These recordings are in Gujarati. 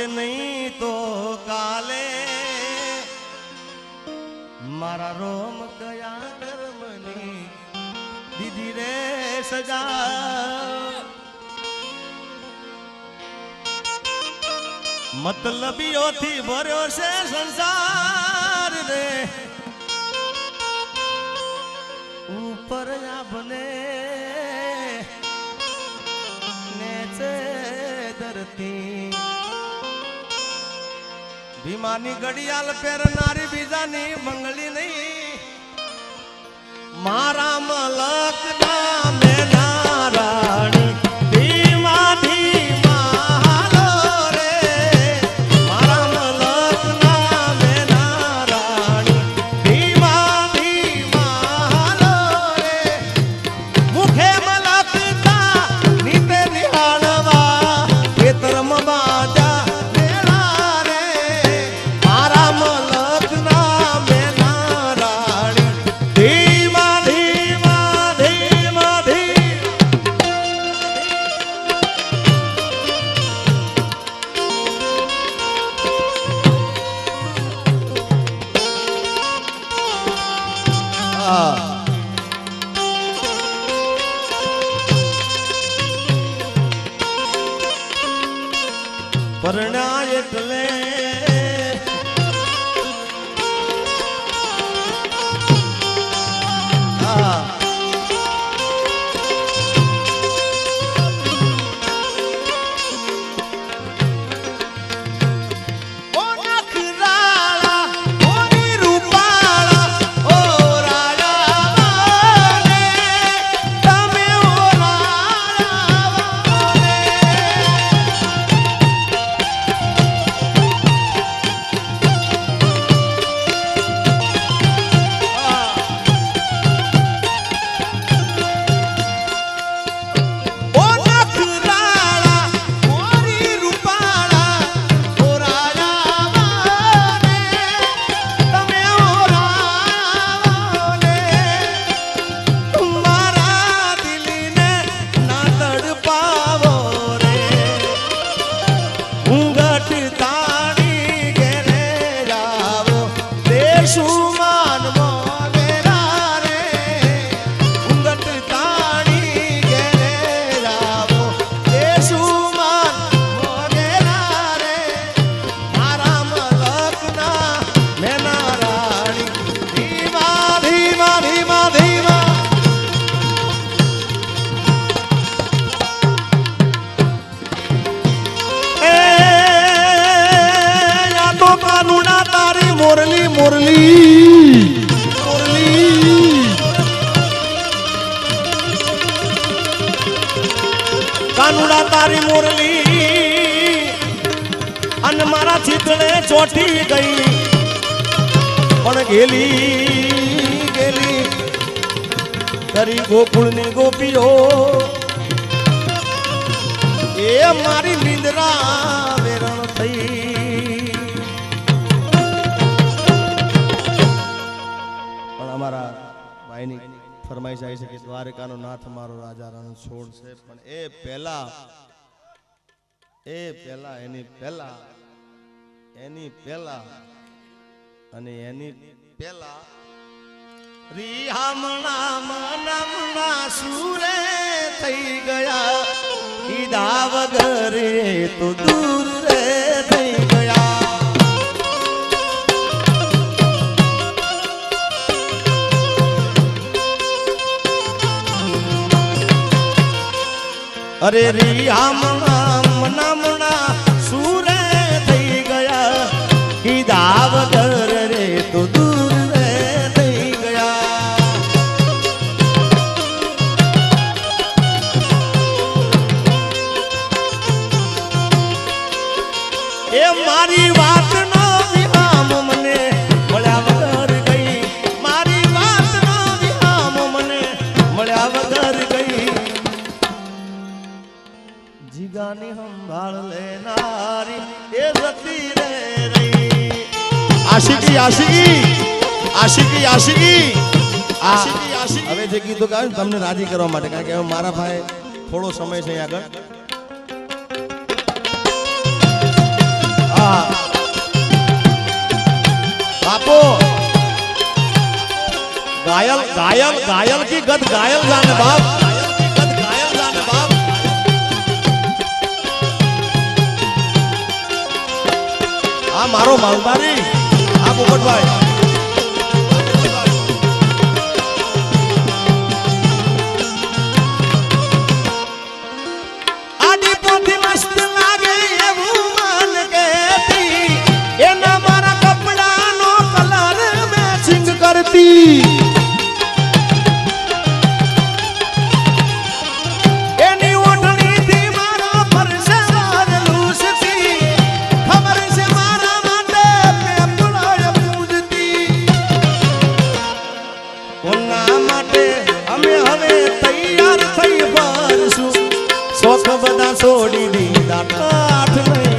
આજે નહીં તો કાલે મારા રોમ કયા કર્મની દીદી રે સજા મતલબીઓથી ભર્યો છે સંસાર રે ઉપર આપને નેચે ધરતી ભીમાની ઘડિયાળ પહેરનારી બીજાની મંગળી નહીં. મારા મલક નામે કાનુડા તારી મુરલી. અને મારા ચિત્રને ચોટી ગઈ. પણ ગેલી ગેલી. કરી ગોકુળની ગોપીઓ. એ મારી નિંદ્રા વેરણ થઈ. પણ અમારા ભાઈની ફરમાઈશ જાય છે કે દ્વારકાનો નાથ મારો રાજા રણ છોડ પણ એ પહેલા એ પહેલા, એની પહેલા એની પહેલા અને એની પહેલા રિહામણા મનમણા સુરે થઈ ગયા. કીધા વગરે તો દૂર રે. અરે રિહામણા નામ સુરે આશિકી આશિકી આશિકી આશિકી હવે જે કીધું કે તમને રાજી કરવા માટે કારણ કે હવે મારા ભાઈ થોડો સમય છે આગળ. બાપો! ગાયલ ગાયલ ગાયલ કી ગત ગાયલ જાને બાપ. આ મારો માલબારી. પોપટભાઈ બધા છોડી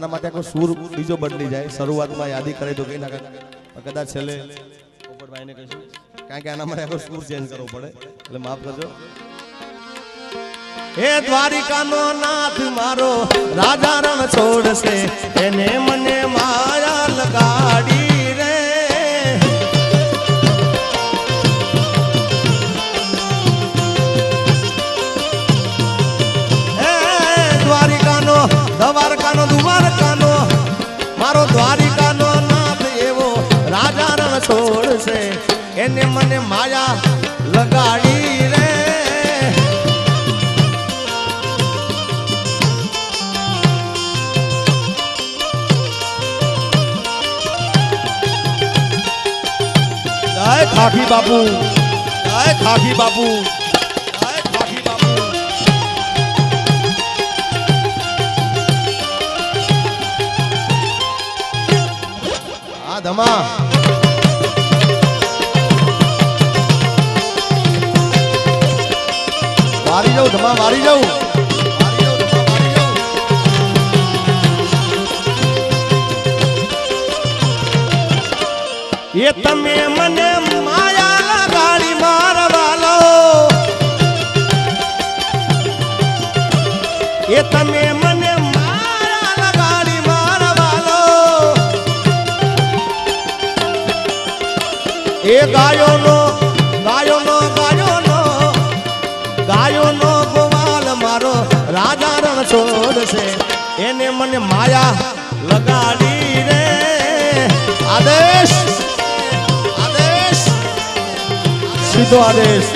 આના માટે આખો સૂર બીજો બદલી જાય. શરૂઆતમાં યાદી કરે તો કઈ ના કદાચ છેલ્લે પોપટભાઈને કહીશું કારણ કે આના માટે આખો સૂર ચેન્જ કરવો પડે. એટલે માફ કરજો. હે દ્વારિકાનો નાથ મારો રાજા રણ છોડશે એને મને માયા લગાડી. છોડશે એને મને માયા લગાડી રે. ખાખી બાપુ ખાખી બાપુ ધમા. વારી જાઉં ધમા મારી જાઉં. એ તમે મને માયા ગાળી મારવા લો. એ તમે મને માયા લગાડી મારવા લો. એ ગાયોનો ગાયોનો ગાયોનો ગોવાલ મારો રાજા રણ છોડશે. એને મને માયા લગાડી રે. આદેશ આદેશ, સીધો આદેશ.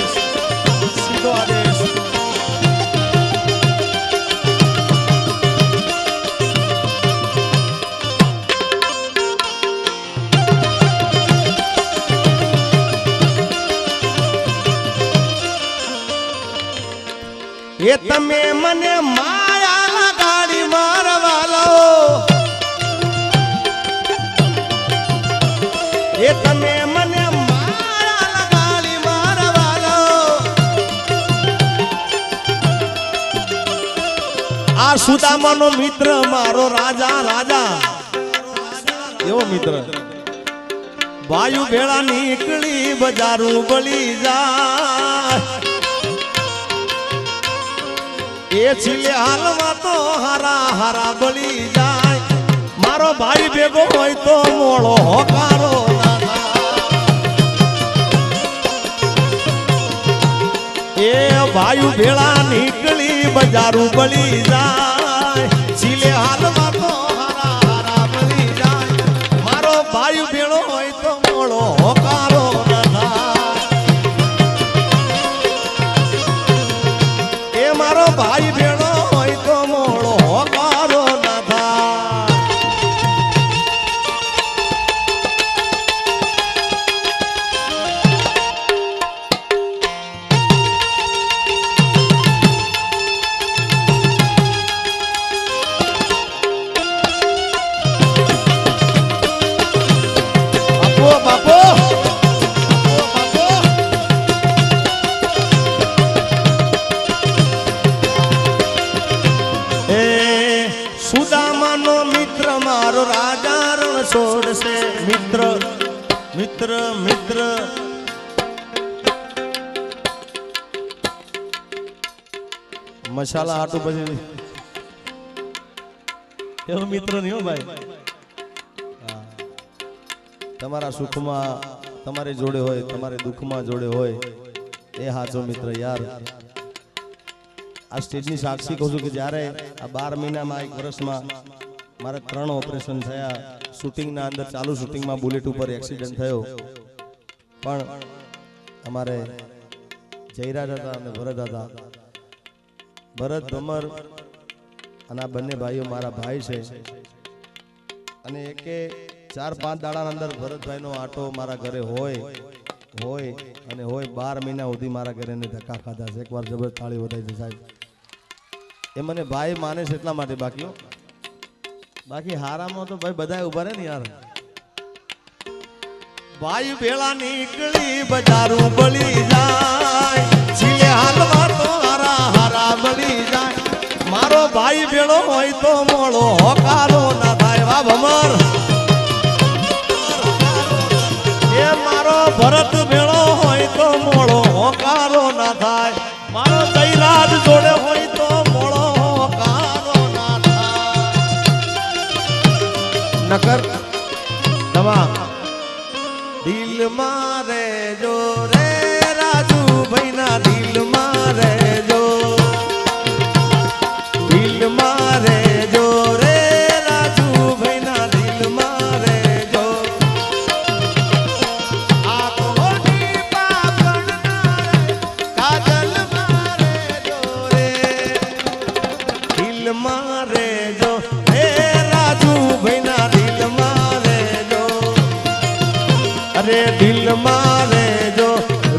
એ તમે મને માયા લગાડી મારવાલો એ તમે મને માયા લગાડી મારવાલો આ સુદામાનો મિત્ર મારો રાજા રાજા. એવો મિત્ર. વાયુ ભેળા નીકળી, બજારું બળી જાય. એ છિલે હાલમાં તો હારા હારા બળી જાય. મારો ભાઈ ભેગો હોય તો મોળો હોકારો એ ભાઈ ભેળા નીકળી, બજારું બળી જાય. મસાલા હાટું પછી એવો મિત્ર નહીં હો ભાઈ. તમારા સુખમાં તમારી જોડે હોય, તમારે દુઃખમાં જોડે હોય, એ હાચો મિત્ર યાર. આ સ્ટેજની સાક્ષી કહું છું કે જ્યારે આ બાર મહિનામાં, એક વર્ષમાં મારે ત્રણ ઓપરેશન થયા, શૂટિંગના અંદર ચાલુ શૂટિંગમાં બુલેટ ઉપર એક્સિડન્ટ થયો. પણ અમારે જયરાજ હતા અને ભરત હતા. ભરત, ભમર અને આ બંને ભાઈઓ મારા ભાઈ છે. અને એકે ચાર પાંચ દાડાના અંદર ભરતભાઈનો આટો મારા ઘરે હોય હોય અને હોય બાર મહિના સુધી મારા ઘરે ધક્કા ખાધા છે. એકવાર જબરજસ્ત તાળી વધારી છે સાહેબ. એ મને ભાઈ માને છે એટલા માટે બાકી હો. બાકી હારામાં તો ભાઈ બધા ઊભા રહે ને યાર. ભાઈ ભેળા નીકળી બજારું બળી જાય. ભરત ભેળો હોય તો મોળો હોકારો ના થાય. મારો જયરાજ જોડે હોય તો મોળો હોકારો ના થાય. નકર નવા દિલ મારે જો રે રાજુ ભાઈના દિલ મારે રે દિલમાં રેજો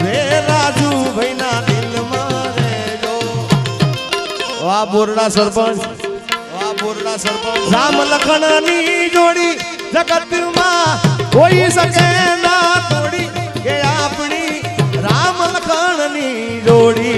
રે રાજુ ભાઈના દિલમાં રેજો વાહ બોરડા સરપંચ. વા બોરડા સરપંચ. રામ લખણની જોડી જગતમાં કોઈ શકે ના તોડી. કે આપણી રામ લખણની જોડી